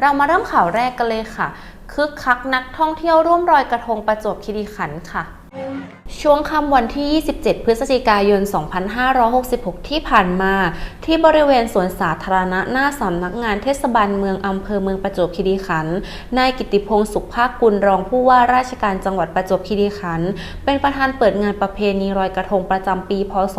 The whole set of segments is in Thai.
เรามาเริ่มข่าวแรกกันเลยค่ะ คึกคักนักท่องเที่ยวร่วมรอยกระทงประจวบคีรีขันธ์ค่ะ ช่วงค่ำวันที่ 27 พฤศจิกายน 2566 ที่ผ่านมา ที่บริเวณสวนสาธารณะหน้าสำนักงานเทศบาลเมืองอำเภอเมืองประจวบคีรีขันธ์ นายกิติพงศ์สุขภาคกุลรองผู้ว่าราชการจังหวัดประจวบคีรีขันธ์ เป็นประธานเปิดงานประเพณีลอยกระทงประจำปี พศ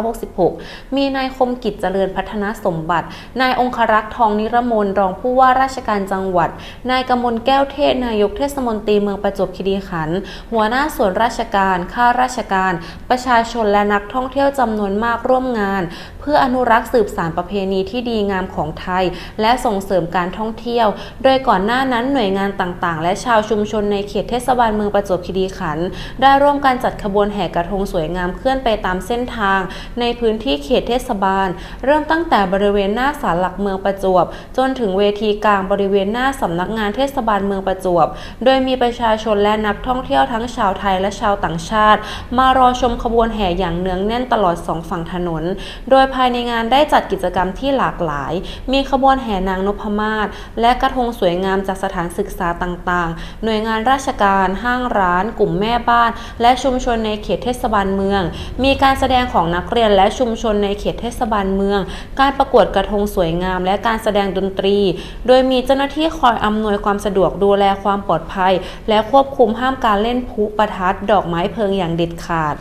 2566 มีนายคมกิจเจริญพัฒนาสมบัติ นายองครักษ์ทองนิรมนรองผู้ว่าราชการจังหวัด นายกมลแก้วเทศนายกเทศมนตรีเมืองประจวบคีรีขันธ์ หัวหน้าส่วนราชการ ข้าราชการ ประชาชนและนักท่องเที่ยวจำนวนมากร่วมงาน เพื่ออนุรักษ์สืบสานประเพณีที่ดีงามของไทย และส่งเสริมการท่องเที่ยว โดยก่อนหน้านั้นหน่วยงานต่างๆ และชาวชุมชนในเขตเทศบาลเมืองประจวบคีรีขันธ์ได้ร่วมกันจัดขบวนแห่กระทงสวยงามเคลื่อนไปตามเส้นทาง ในพื้นที่เขตเทศบาล เริ่มตั้งแต่บริเวณหน้าศาลหลักเมืองประจวบ จนถึงเวทีกลางบริเวณหน้าสำนักงานเทศบาลเมืองประจวบ โดยมีประชาชนและนักท่องเที่ยวทั้งชาวไทยและชาวต่างชาติ มารอชมขบวนแห่อย่างเนืองแน่นตลอดสองฝั่งถนน โดยภายในงานได้จัดกิจกรรมที่หลากหลาย มีขบวนแห่นางนพมาศและกระทงสวยงามจากสถานศึกษาต่างๆ หน่วยงานราชการ ห้างร้าน กลุ่มแม่บ้าน และชุมชนในเขตเทศบาลเมือง มีการแสดงของนักเรียนและชุมชนในเขตเทศบาลเมือง การประกวดกระทงสวยงาม และการแสดงดนตรี โดยมีเจ้าหน้าที่คอยอำนวยความสะดวกดูแลความปลอดภัย และควบคุมห้ามการเล่นพลุประทัดดอกไม้เพลิงอย่างเด็ดขาด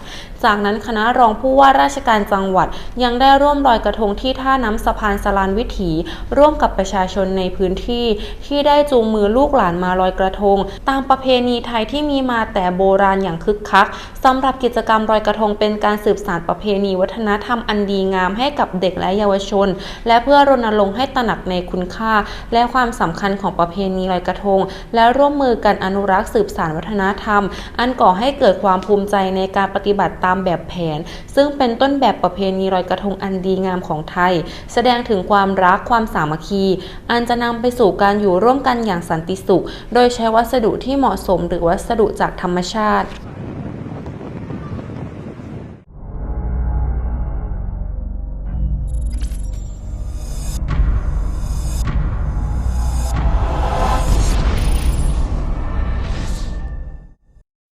จากนั้นคณะรองผู้ว่าราชการจังหวัดยังได้ร่วมลอยกระทงที่ท่าน้ำสะพานสลานวิถี ร่วมกับประชาชนในพื้นที่ ที่ได้จูงมือลูกหลานมาลอยกระทง ตามประเพณีไทยที่มีมาแต่โบราณอย่างคึกคักสำหรับกิจกรรมลอยกระทงเป็นการสืบสานประเพณีวัฒนธรรมอันดีงามให้กับเด็กและเยาวชน และเพื่อรณรงค์ให้ตระหนักในคุณค่า และความสำคัญของประเพณีลอยกระทง และร่วมมือกันอนุรักษ์สืบสานวัฒนธรรม อันก่อให้เกิดความภูมิใจในการปฏิบัติตามแบบแผน ซึ่งเป็นต้นแบบประเพณีลอยกระทงอันดีงามของไทย แสดงถึงความรักความสามัคคี อันจะนำไปสู่การอยู่ร่วมกันอย่างสันติสุข โดยใช้วัสดุที่เหมาะสมหรือวัสดุจากธรรมชาติ